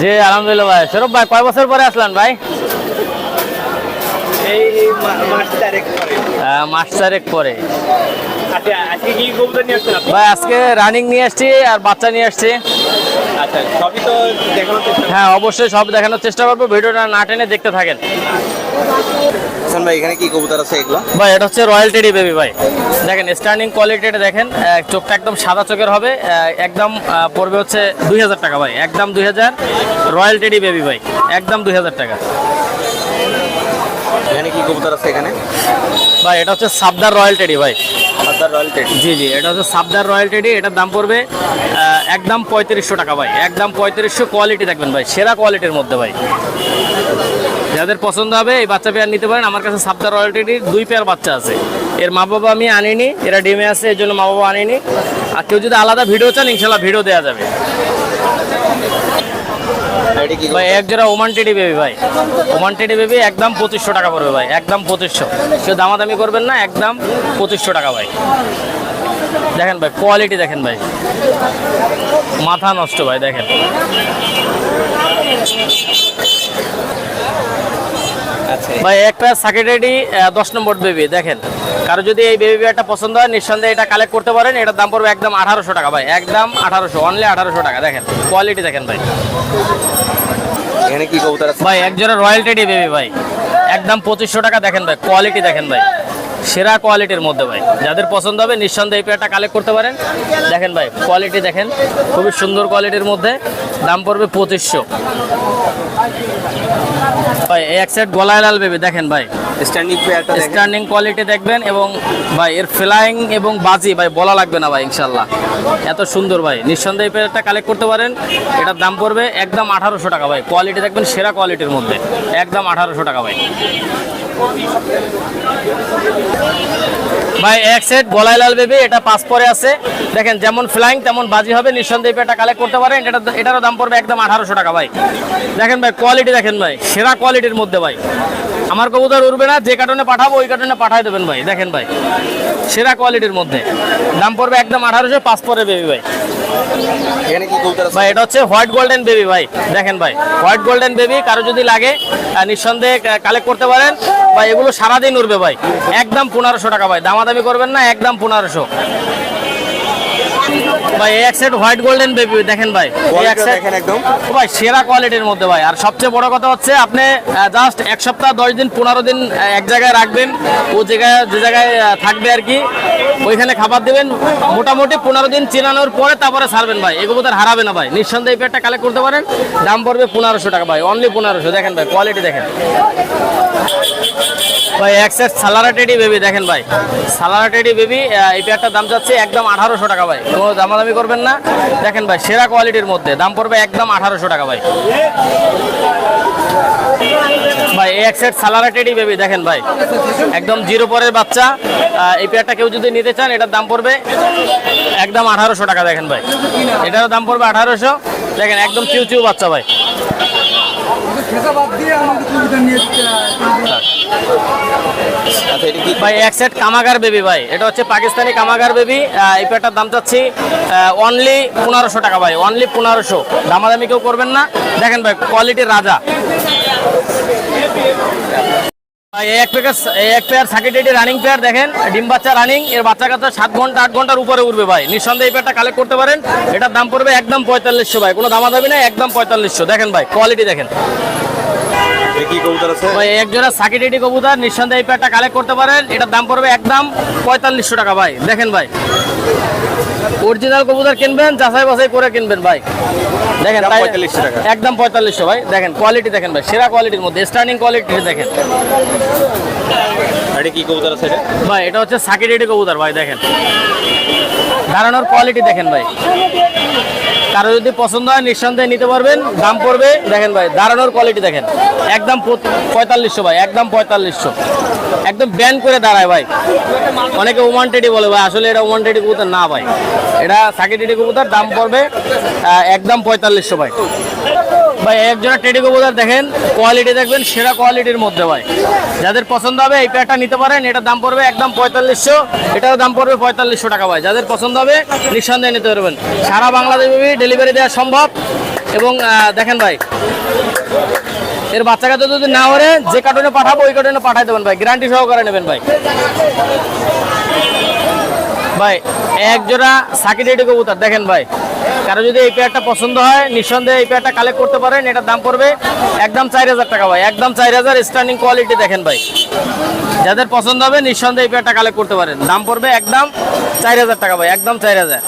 জি আলহামদুলিল্লাহ ভাই। সৌরভ ভাই কয় বছর পরে আসলেন ভাই? মাস চারেক পরে। পরে। আচ্ছা ভাই আজকে রানিং নিয়ে আসছি আর বাচ্চা নিয়ে আসছি। আচ্ছা সবই তো দেখানোর চেষ্টা হ্যাঁ অবশ্যই সব দেখানোর চেষ্টা করব। ভিডিওটা না টেনে দেখতে থাকেন। হাসান ভাই এখানে কি কবুতর আছে এগুলো? ভাই এটা হচ্ছে রয়্যাল টেডি বেবি ভাই। দেখেন স্টার্নিং কোয়ালিটিটা দেখেন চোখটা একদম সাদা চোখের হবে একদম পড়বে হচ্ছে দুই হাজার টাকা ভাই একদম দুই হাজার রয়্যাল টেডি বেবি ভাই একদম দুই হাজার টাকা। এখানে কি কবুতর আছে এখানে? ভাই এটা হচ্ছে সাবদার রয়্যাল টেডি ভাই। জি জি, এটা হচ্ছে সাবদার রয়্যাল টেডি, এটার দাম পড়বে একদম পঁয়ত্রিশশো টাকা ভাই, একদম পঁয়ত্রিশশো কোয়ালিটি দেখবেন ভাই, সেরা কোয়ালিটির মধ্যে ভাই। যাদের পছন্দ হবে, এই বাচ্চা পেয়ার নিতে পারেন, আমার কাছে সাবদার রয়্যাল টেডির দুই পেয়ার বাচ্চা আছে। এর মা বাবা আমি আনিনি, এরা ডিমে আছে, এর জন্য মা বাবা আনিনি। আর কেউ যদি আলাদা ভিডিও চান, ইনশাল্লাহ ভিডিও দেওয়া যাবে। ভাই এক জোড়া ওমান টেডি বেবি ভাই। ওমান টেডি বেবি একদম পঁচিশশো টাকা পড়বে ভাই একদম পঁচিশশো। কেউ দামাদামি করবেন না একদম পঁচিশশো টাকা ভাই। দেখেন ভাই কোয়ালিটি দেখেন ভাই। মাথা নষ্ট ভাই দেখেন। আচ্ছা। ভাই একটা সাকেটেডি দশ নম্বর বেবি দেখেন। কারও যদি এই বেবি বিয়ারটা পছন্দ হয় নিঃসন্দেহে এটা কালেক্ট করতে পারেন। এটার দাম পড়বে একদম আঠারোশো টাকা ভাই একদম আঠারোশো অনলি আঠারোশো টাকা। দেখেন কোয়ালিটি দেখেন ভাই। এখানে কি কবুতর আছে? ভাই এক জোড়া রয়্যাল টেডি বেবি ভাই। একদম পঁচিশশো টাকা দেখেন ভাই কোয়ালিটি দেখেন ভাই। সেরা কোয়ালিটির মধ্যে ভাই। যাদের পছন্দ হবে নিঃসন্দেহে এই পেয়ারটা কালেক্ট করতে পারেন। দেখেন ভাই কোয়ালিটি দেখেন খুবই সুন্দর কোয়ালিটির মধ্যে। দাম পড়বে পঁচিশশো। ভাই এক সেট গলায় লাল বেবি দেখেন ভাই। স্ট্যান্ডিং পেয়ারটা স্ট্যান্ডিং কোয়ালিটি দেখবেন এবং ভাই এর ফ্লাইং এবং বাজি ভাই বলা লাগবে না ভাই ইনশাল্লাহ এত সুন্দর ভাই নিঃসন্দেহে পেয়ারটা কালেক্ট করতে পারেন। এটার দাম পড়বে একদম আঠারোশো টাকা ভাই। কোয়ালিটি দেখবেন সেরা কোয়ালিটির মধ্যে। একদম আঠারোশো টাকা ভাই। ভাই এক সেট গলায় লাল বেবি এটা পাঁচ পরে আছে। দেখেন যেমন ফ্লাইং তেমন বাজি হবে। নিঃসন্দেহে পেয়ারটা কালেক্ট করতে পারেন। এটা এটারও দাম পড়বে একদম আঠারোশো টাকা ভাই। দেখেন ভাই কোয়ালিটি দেখেন ভাই সেরা কোয়ালিটির মধ্যে ভাই। আমার কবুতর উড়বে না যে কার্টনে পাঠাবো ওই কার্টনে পাঠাই দেবেন ভাই। দেখেন ভাই সেরা কোয়ালিটির মধ্যে। দাম পড়বে একদম আঠারোশো পাঁচ পরে বেবি ভাই। ভাই এটা হচ্ছে হোয়াইট গোল্ডেন বেবি ভাই। দেখেন ভাই হোয়াইট গোল্ডেন বেবি কারও যদি লাগে নিঃসন্দেহে কালেক্ট করতে পারেন। বা এগুলো সারাদিন উঠবে ভাই। একদম পনেরোশো টাকা ভাই। দামাদামি করবেন না একদম পনেরোশো। ভাই এক সেট হোয়াইট গোল্ডেন বেবি দেখেন ভাই। এক একদম। ভাই সেরা কোয়ালিটির মধ্যে ভাই। আর সবচেয়ে বড় কথা হচ্ছে আপনি জাস্ট এক সপ্তাহ দশ দিন পনেরো দিন এক জায়গায় রাখবেন। ও জায়গায় যে জায়গায় থাকবে আর কি ওইখানে খাবার দেবেন। মোটামুটি পনেরো দিন চেনানোর পরে তারপরে ছাড়বেন ভাই। এগুলো তো আর হারাবে না ভাই। নিঃসন্দেহে পেয়ারটা কালেক্ট করতে পারেন। দাম পড়বে পনেরোশো টাকা ভাই। অনলি পনেরোশো। দেখেন ভাই কোয়ালিটি দেখেন। ভাই, এক সেট সালারা টেডি বেবি দেখেন ভাই। সালারা টেডি বেবি এই পেয়ারটার দাম যাচ্ছে একদম আঠারোশো টাকা ভাই। কোনো দামাদামি করবেন না। দেখেন ভাই, সেরা কোয়ালিটির মধ্যে। দাম পড়বে একদম আঠারোশো টাকা ভাই। ভাই এক সেট সালারা টেডি বেবি দেখেন ভাই। একদম জিরো পরের বাচ্চা। এই পেয়ারটা কেউ যদি নিতে চান, এটার দাম পড়বে একদম আঠারোশো টাকা, দেখেন ভাই। এটারও দাম পড়বে আঠারোশো। দেখেন, একদম চিউ চিউ বাচ্চা ভাই। ভাই এক সেট কামাগার বেবি ভাই। এটা হচ্ছে পাকিস্তানি কামাগার বেবি এই দাম চাচ্ছি অনলি পনেরোশো টাকা ভাই। অনলি পনেরোশো। দামাদামি কেউ করবেন না। দেখেন ভাই কোয়ালিটির রাজা। ভাই এক পেয়ার এই এক পেয়ার রানিং পেয়ার দেখেন ডিম বাচ্চা রানিং এর বাচ্চা কাচ্চা সাত ঘণ্টা আট ঘণ্টার উপরে উঠবে ভাই। নিঃসন্দেহে এই পেয়ারটা কালেক্ট করতে পারেন। এটার দাম পড়বে একদম পঁয়তাল্লিশশো ভাই। কোনো দামাদামি না একদম পঁয়তাল্লিশশো। দেখেন ভাই কোয়ালিটি দেখেন। কি কবুতর আছে? ভাই এক জোড়া সাকিটেটি কবুতর নিঃসন্দেহে এই কালেক্ট করতে পারেন। এটার দাম পড়বে একদম পঁয়তাল্লিশশো টাকা ভাই। দেখেন ভাই। অরিজিনাল কবুতর কিনবেন যাচাই বাছাই করে কিনবেন ভাই। দেখেন দাম তাই- 4500 টাকা। একদম পঁয়তাল্লিশশো ভাই। দেখেন কোয়ালিটি দেখেন ভাই। সেরা কোয়ালিটির মধ্যে স্টার্নিং কোয়ালিটি দেখেন। এটা কি কবুতর আছে ভাই এটা হচ্ছে কবুতর ভাই। দেখেন। কোয়ালিটি দেখেন ভাই। কারও যদি পছন্দ হয়, নিঃসন্দেহে নিতে পারবেন। দাম পড়বে, দেখেন ভাই দাঁড়ানোর কোয়ালিটি দেখেন। একদম পঁয়তাল্লিশশো ভাই, একদম পঁয়তাল্লিশশো। একদম ব্যান করে দাঁড়ায় ভাই। অনেকে ওমান টেডি বলে, ভাই, আসলে এটা ওমান টেডি কবুতর না ভাই। এটা সাকিটেডি কবুতর, দাম পড়বে একদম পঁয়তাল্লিশশো ভাই। ভাই, এক জোড়া টেডি কবুতর দেখেন কোয়ালিটি দেখবেন, সেরা কোয়ালিটির মধ্যে ভাই। যাদের পছন্দ হবে এই পেয়ারটা নিতে পারেন, এটার দাম পড়বে একদম পঁয়তাল্লিশশো, এটার দাম পড়বে পঁয়তাল্লিশশো টাকা ভাই। যাদের পছন্দ হবে, নিঃসন্দেহে নিতে পারবেন। সারা বাংলাদেশ ডেলিভারি দেওয়া সম্ভব। এবং দেখেন ভাই, এর বাচ্চা কাচ্চা যদি না ওরে যে কার্টুনে পাঠাবো, ওই কার্টুনে পাঠাই দেবেন ভাই। গ্যারান্টি সহকারে নেবেন ভাই। ভাই, এক জোড়া সাকিট রেডি কবুতর দেখেন ভাই। কারও যদি এই পেয়ারটা পছন্দ হয়, নিঃসন্দেহে এই পেয়ারটা কালেক্ট করতে পারেন। এটার দাম পড়বে একদম চার হাজার টাকা ভাই, একদম চার হাজার স্ট্যান্ডিং কোয়ালিটি দেখেন ভাই। যাদের পছন্দ হবে, নিঃসন্দেহে এই পেয়ারটা কালেক্ট করতে পারেন। দাম পড়বে একদম চার হাজার টাকা ভাই, একদম চার হাজার।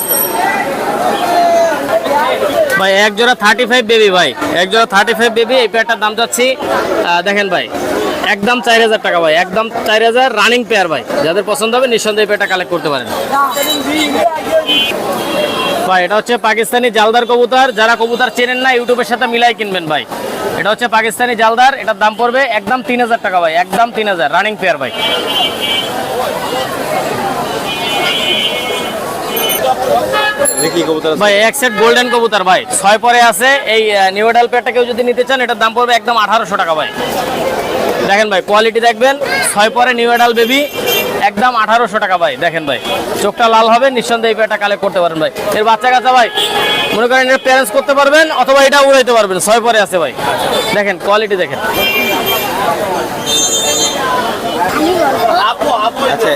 ভাই, এক জোড়া থার্টি ফাইভ বেবি ভাই, এক জোড়া থার্টি ফাইভ বেবি এই পেয়ারটার দাম যাচ্ছি দেখেন ভাই, একদম চার হাজার টাকা ভাই, একদম চার হাজার রানিং পেয়ার ভাই। যাদের পছন্দ হবে, নিঃসন্দেহে পেয়ারটা কালেক্ট করতে পারেন। ভাই এটা হচ্ছে পাকিস্তানি জালদার কবুতর। যারা কবুতর চেনেন না ইউটিউবের সাথে মিলাই কিনবেন ভাই। এটা হচ্ছে পাকিস্তানি জালদার এটার দাম পড়বে একদম তিন হাজার টাকা ভাই একদম তিন হাজার রানিং পেয়ার ভাই। ভাই এক সেট গোল্ডেন কবুতর ভাই ছয় পরে আছে এই নিউডাল পেয়ারটা কেউ যদি নিতে চান এটার দাম পড়বে একদম আঠারোশো টাকা ভাই। দেখেন ভাই কোয়ালিটি দেখবেন ছয় পরে নিউ এডাল বেবি একদম আঠারোশো টাকা ভাই দেখেন ভাই। চোখটা লাল হবে নিঃসন্দেহে এই পেয়ারটা কালেক্ট করতে পারেন ভাই। এর বাচ্চা কাচ্চা ভাই মনে করেন এর প্যারেন্টস করতে পারবেন অথবা এটা উড়াইতে পারবেন ছয় পরে আছে ভাই। দেখেন কোয়ালিটি দেখেন। আচ্ছা।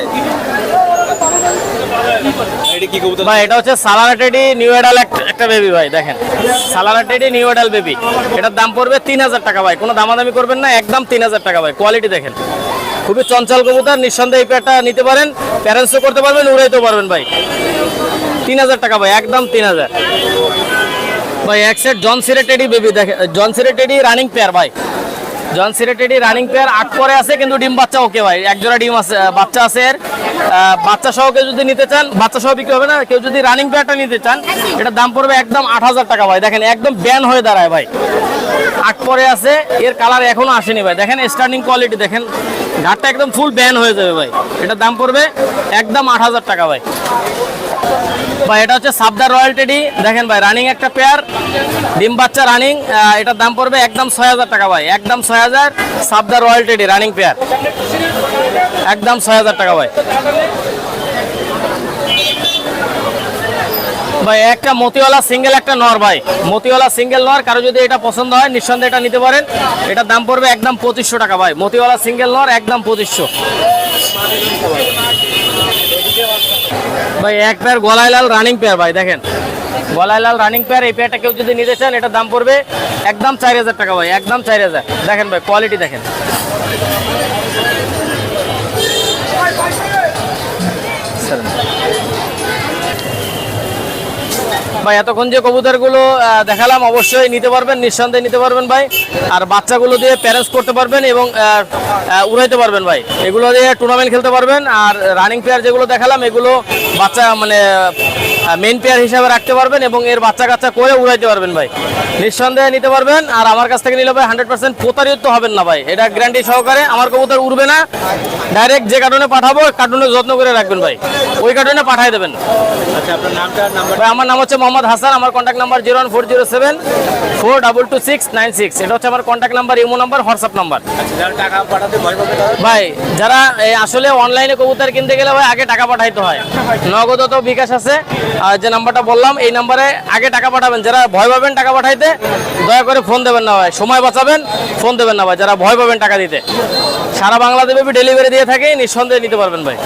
এটা ভাই এটা হচ্ছে সালানা টেডি নিউ এডাল একটা বেবি ভাই দেখেন। সালানা টেডি নিউ এডাল বেবি এটার দাম পড়বে তিন হাজার টাকা ভাই কোনো দামাদামি করবেন না একদম তিন হাজার টাকা ভাই কোয়ালিটি দেখেন। খুবই চঞ্চল কবুতর, নিঃসন্দেহে এই নিতে পারেন। প্যারেন্টসও করতে পারবেন, উড়াইতেও পারবেন ভাই। তিন হাজার টাকা ভাই, একদম তিন হাজার। ভাই, এক সেট জন সিরেটেডি বেবি দেখে জন সিরেটেডি রানিং পেয়ার ভাই। জন সিরেটেডি রানিং পেয়ার আট পরে আছে, কিন্তু ডিম বাচ্চা ওকে ভাই। এক জোড়া ডিম আছে বাচ্চা আছে এর। বাচ্চা সহ কেউ যদি নিতে চান, বাচ্চা সহ বিক্রি হবে না, কেউ যদি রানিং পেয়ারটা নিতে চান, এটার দাম পড়বে একদম আট হাজার টাকা ভাই। দেখেন, একদম ব্যান হয়ে দাঁড়ায় ভাই। আট পরে আছে, এর কালার এখনও আসেনি ভাই। দেখেন স্টার্নিং কোয়ালিটি দেখেন। ঘাটটা একদম ফুল ব্যান হয়ে যাবে ভাই। এটার দাম পড়বে একদম আট হাজার টাকা ভাই। ভাই, এটা হচ্ছে সাবদার রয়্যাল টেডি। দেখেন ভাই রানিং একটা পেয়ার ডিম বাচ্চা রানিং এটার দাম পড়বে একদম ছয় হাজার টাকা ভাই। একদম ছয় হাজার সাবদার রয়্যাল টেডি রানিং পেয়ার একদম ছয় হাজার টাকা ভাই। ভাই, একটা মতিওয়ালা সিঙ্গেল একটা নর ভাই। মতিওয়ালা সিঙ্গেল নর, কারও যদি এটা পছন্দ হয়, নিঃসন্দেহে এটা নিতে পারেন। এটার দাম পড়বে একদম পঁচিশশো টাকা ভাই। মতিওয়ালা সিঙ্গেল নর, একদম পঁচিশশো। ভাই, এক পেয়ার গলায় লাল রানিং পেয়ার ভাই, দেখেন। গলায় লাল রানিং পেয়ার এই পেয়ারটা কেউ যদি নিতে চান, এটার দাম পড়বে একদম চার হাজার টাকা ভাই, একদম চার হাজার। দেখেন ভাই কোয়ালিটি দেখেন। ভাই, এতক্ষণ যে কবুতরগুলো দেখালাম, অবশ্যই নিতে পারবেন, নিঃসন্দেহে নিতে পারবেন ভাই। আর বাচ্চাগুলো দিয়ে প্যারেন্টস করতে পারবেন এবং উড়াইতে পারবেন ভাই। এগুলো দিয়ে টুর্নামেন্ট খেলতে পারবেন। আর রানিং প্লেয়ার যেগুলো দেখালাম, এগুলো বাচ্চা মানে মেন প্লেয়ার হিসাবে রাখতে পারবেন এবং এর বাচ্চা কাচ্চা করে উড়াইতে পারবেন ভাই। নিঃসন্দেহে নিতে পারবেন। আর আমার কাছ থেকে নিলে ভাই হান্ড্রেড পার্সেন্ট প্রতারিত হবেন না ভাই। এটা গ্যারান্টি সহকারে আমার কবুতর উড়বে না। ডাইরেক্ট যে কার্টুনে পাঠাবো কার্টুনে যত্ন করে রাখবেন ভাই। ওই কার্টুনে পাঠাই দেবেন। আচ্ছা আপনার নামটা নাম্বার ভাই আমার নাম হচ্ছে মোহাম্মদ হাসান। আমার contact number zero one four zero seven four double two six nine six এটা হচ্ছে আমার contact number imo number WhatsApp number আচ্ছা ভাই যারা আসলে অনলাইনে কবুতর কিনতে গেলে ভাই আগে টাকা পাঠাইতে হয়। নগদ তো বিকাশ আছে। আর যে নাম্বারটা বললাম, এই নাম্বারে আগে টাকা পাঠাবেন। যারা ভয় পাবেন টাকা পাঠাইতে, দয়া করে ফোন দেবেন না ভাই। সময় বাঁচাবেন, ফোন দেবেন না ভাই। যারা ভয় পাবেন টাকা দিতে। সারা বাংলাদেশে ডেলিভারি দিয়ে থাকে নিঃসন্দেহে নিতে পারবেন ভাই।